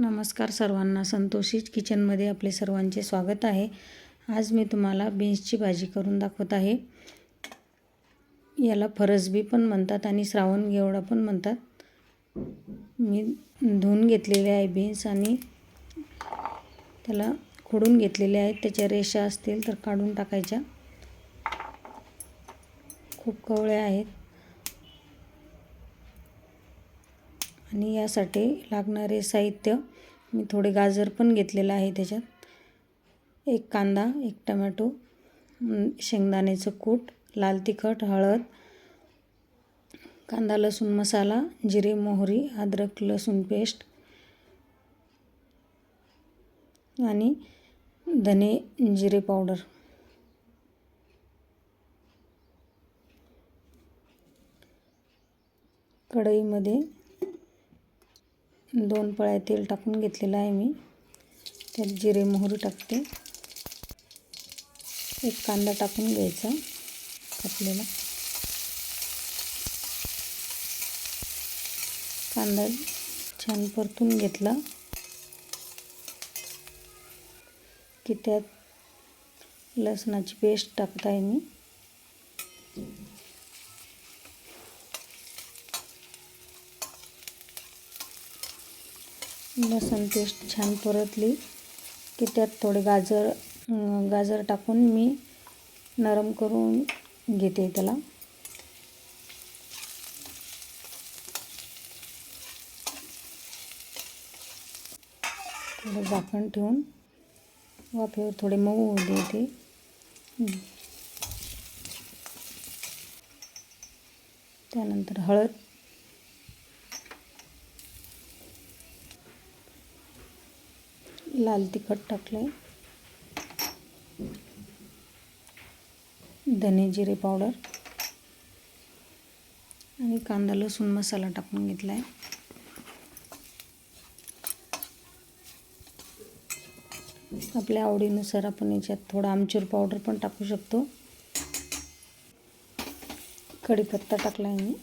नमस्कार सर्वांना संतोषी किचनमध्ये आपले सर्वांचे स्वागत आहे. आज मी तुम्हाला बीन्सची भाजी करून दाखवत आहे. याला फरसबी पण म्हणतात आणि श्रावण घेवडा पण म्हणतात. मी धुवून घेतलेले आहे बीन्स आणि त्याला खोडून घेतलेले आहेत. त्याच्या रेषा असतील तर काढून टाकायच्या. खूप कवळ्या आहेत. आणि यासाठी लागणारे साहित्य मी थोडे गाजर पण घेतलेलं आहे त्याच्यात. एक कांदा एक टमॅटो शेंगदाण्याचं कूट लाल तिखट हळद कांदा लसूण मसाला जिरे मोहरी अद्रक लसूण पेस्ट आणि धने जिरे पावडर. कढईमध्ये दोन पळ्या तेल टाकून घेतलेलं आहे मी. त्यात जिरे मोहरी टाकते. एक कांदा टाकून घ्यायचा आपल्याला. कांदा छान परतून घेतला की त्यात लसणाची पेस्ट टाकत आहे मी. लसण पेस्ट छान परतली की त्यात थोडे गाजर गाजर टाकून मी नरम करून घेते त्याला. थोडं झाकण ठेवून वाफेवर थोडे मऊ होऊ देते. त्यानंतर हळद लाल तिखट टाकलं आहे धने जिरे पावडर. आणि कांदा लसूण मसाला टाकून घेतला आहे आपल्या आवडीनुसार आपण याच्यात थोडा आमचूर पावडर पण टाकू शकतो. कढीपत्ता टाकला आहे मी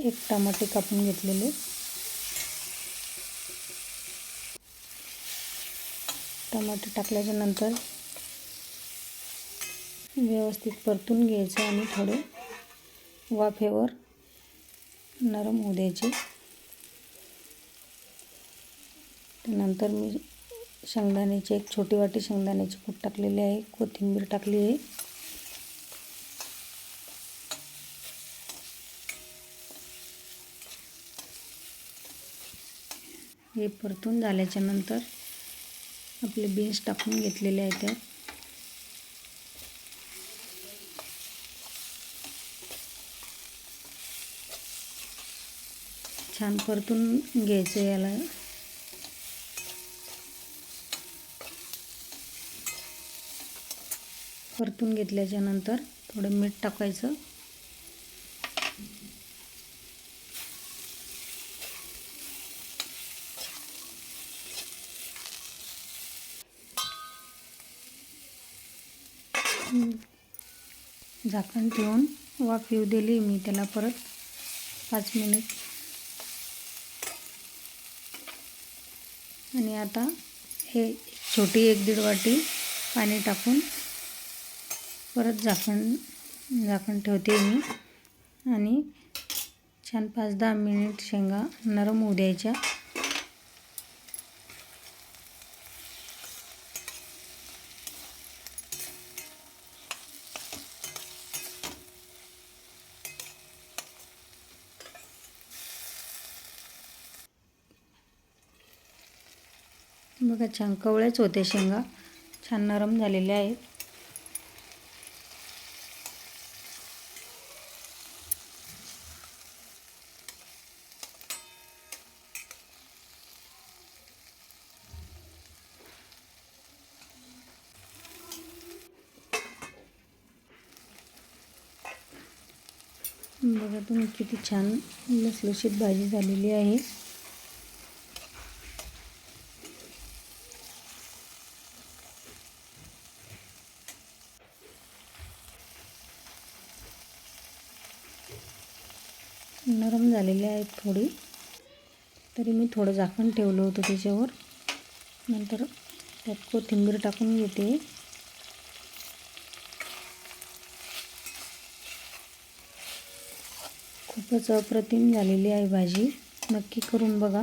एक टमाटे कापून घेतलेले. टमाटे टाकल्याच्या नंतर व्यवस्थित परतून घ्यायचं आणि थोडे वाफेवर नरम होऊ द्यायचे. त्यानंतर मी शेंगदाण्याची एक छोटी वाटी शेंगदाण्याची कूट टाकलेली आहे. कोथिंबीर टाकली आहे. हे परतून झाल्याच्यानंतर आपले बीन्स टाकून घेतलेले आहेत त्यात. छान परतून घ्यायचं याला. परतून घेतल्याच्या नंतर थोडं मीठ टाकायचं. झाकण ठेवून वाफ येऊ दिली मी त्याला परत पाच मिनिट. आणि आता हे छोटी एक दीड वाटी पाणी टाकून परत झाकण झाकण ठेवते मी. आणि छान पाच दहा मिनिट शेंगा नरम होऊ द्यायच्या. बघा छान कवळ्याच होते शेंगा. छान नरम झालेल्या आहेत. बघा तुम्ही किती छान लसलशीत भाजी झालेली आहे. नरम झालेली आहेत थोडी. तरी मी थोडं झाकण ठेवलं होतं त्याच्यावर. नंतर त्यात कोथिंबीर टाकून घेते. खूपच अप्रतिम झालेली आहे भाजी. नक्की करून बघा.